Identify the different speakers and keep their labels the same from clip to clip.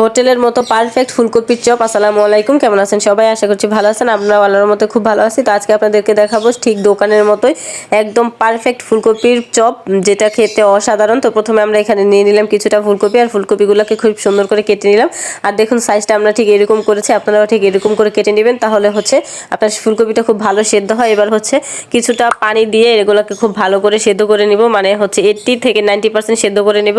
Speaker 1: হোটেলের মতো পারফেক্ট ফুলকপির চপ। আসসালামু আলাইকুম, কেমন আছেন সবাই? আশা করছি ভালো আছেন। আমরা আল্লাহর মতো খুব ভালো আছি। তো আজকে আপনাদেরকে দেখাবো ঠিক দোকানের মতোই একদম পারফেক্ট ফুলকপির চপ, যেটা খেতে অসাধারণ। তো প্রথমে আমরা এখানে নিয়ে নিলাম কিছুটা ফুলকপি আর ফুলকপিগুলোকে খুব সুন্দর করে কেটে নিলাম। আর দেখুন সাইজটা আমরা ঠিক এরকম করেছি, আপনারাও ঠিক এরকম করে কেটে নেবেন। তাহলে হচ্ছে আপনার ফুলকপিটা খুব ভালো সেদ্ধ হয়। এবার হচ্ছে কিছুটা পানি দিয়ে এগুলোকে খুব ভালো করে সেদ্ধ করে নিব। মানে হচ্ছে এইট্টি থেকে নাইনটি পার্সেন্ট সেদ্ধ করে নিব।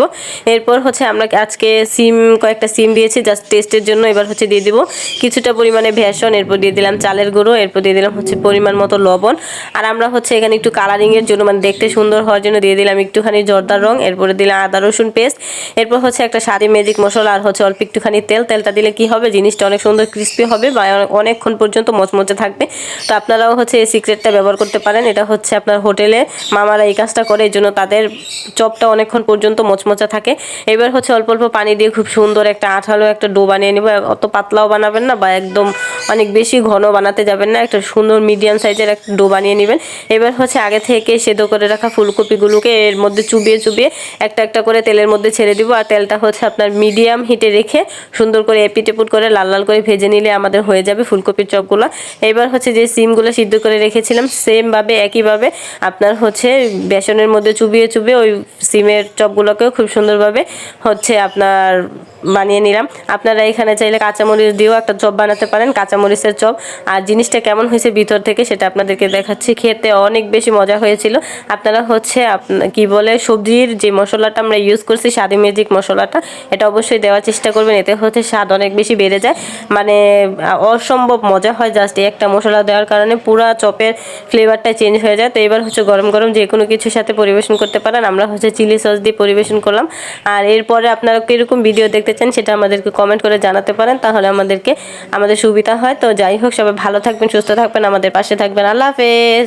Speaker 1: এরপর হচ্ছে আমরা আজকে সিম, কয়েকটা সিম দিয়েছি জাস্ট টেস্টের জন্য এবার হচ্ছে দিয়ে দিব কিছুটা পরিমাণে ভেষণ, এরপর দিয়ে দিলাম চালের গুঁড়ো, এরপর দিয়ে দিলাম হচ্ছে পরিমাণ মতো লবণ। আর আমরা হচ্ছে এখানে একটু কালারিংয়ের জন্য মানে দেখতে সুন্দর হওয়ার জন্য দিয়ে দিলাম একটুখানি জর্দার রং, এরপরে দিলাম আদা, রসুন পেস্ট এরপর হচ্ছে একটা স্বাদী ম্যাজিক মশলা আর হচ্ছে অল্প একটুখানি তেল। তেলটা দিলে কি হবে? জিনিসটা অনেক সুন্দর ক্রিস্পি হবে বা অনেকক্ষণ পর্যন্ত মচমচে থাকবে। তো আপনারাও হচ্ছে এই সিক্রেটটা ব্যবহার করতে পারেন। এটা হচ্ছে আপনার হোটেলে মামারা এই কাজটা করে এই জন্য তাদের চপটা অনেকক্ষণ পর্যন্ত মচমচা থাকে। এবার হচ্ছে অল্প অল্প পানি দিয়ে খুব সুন্দর একটা আঠালো একটা ডো বানিয়ে নেব অত পাতলাও বানাবেন না বা একদম অনেক বেশি ঘন বানাতে যাবেন না, একটা সুন্দর মিডিয়াম সাইজের একটা ডো বানিয়ে নেবেন। এবার হচ্ছে আগে থেকে সেদ্ধ করে রাখা ফুলকপিগুলোকে এর মধ্যে চুবিয়ে চুবিয়ে একটা একটা করে তেলের মধ্যে ছেড়ে দিব। আর তেলটা হচ্ছে আপনার মিডিয়াম হিটে রেখে সুন্দর করে এপিট এপুট করে লাল লাল করে ভেজে নিলে আমাদের হয়ে যাবে ফুলকপির চপগুলো। এবার হচ্ছে যে সিমগুলো সিদ্ধ করে রেখেছিলাম সেমভাবে একইভাবে আপনার হচ্ছে বেসনের মধ্যে চুবিয়ে চুবিয়ে ওই সিমের চপগুলোকেও খুব সুন্দরভাবে হচ্ছে আপনার বানিয়ে নিলাম। আপনারা এখানে চাইলে কাঁচামরিচ দিয়েও একটা চপ বানাতে পারেন কাঁচামরিচের চপ। আর জিনিসটা কেমন হয়েছে ভিতর থেকে সেটা আপনাদেরকে দেখাচ্ছি। খেতে অনেক বেশি মজা হয়েছিল। আপনারা হচ্ছে কি বলে, সবজির যে মশলাটা আমরা ইউজ করছি, স্বাদী ম্যাজিক মশলাটা, এটা অবশ্যই দেওয়ার চেষ্টা করবেন। এতে হচ্ছে স্বাদ অনেক বেশি বেড়ে যায়। মানে অসম্ভব মজা হয় জাস্ট এই একটা মশলা দেওয়ার কারণে। পুরা চপের ফ্লেভারটা চেঞ্জ হয়ে যায়। তো এবার হচ্ছে গরম গরম যে কোনো কিছুর সাথে পরিবেশন করতে পারেন। আমরা হচ্ছে চিলি সস দিয়ে পরিবেশন করলাম। আর এরপরে আপনারা কীরকম ভিডিও দেখতে চান সেটা আমাদেরকে কমেন্ট করে জানাতে পারেন। তাহলে আমাদেরকে, আমাদের সুবিধা হয়। তো যাই হোক সবাই ভালো থাকবেন সুস্থ থাকবেন আমাদের পাশে থাকবেন। আল্লাহ হাফেজ।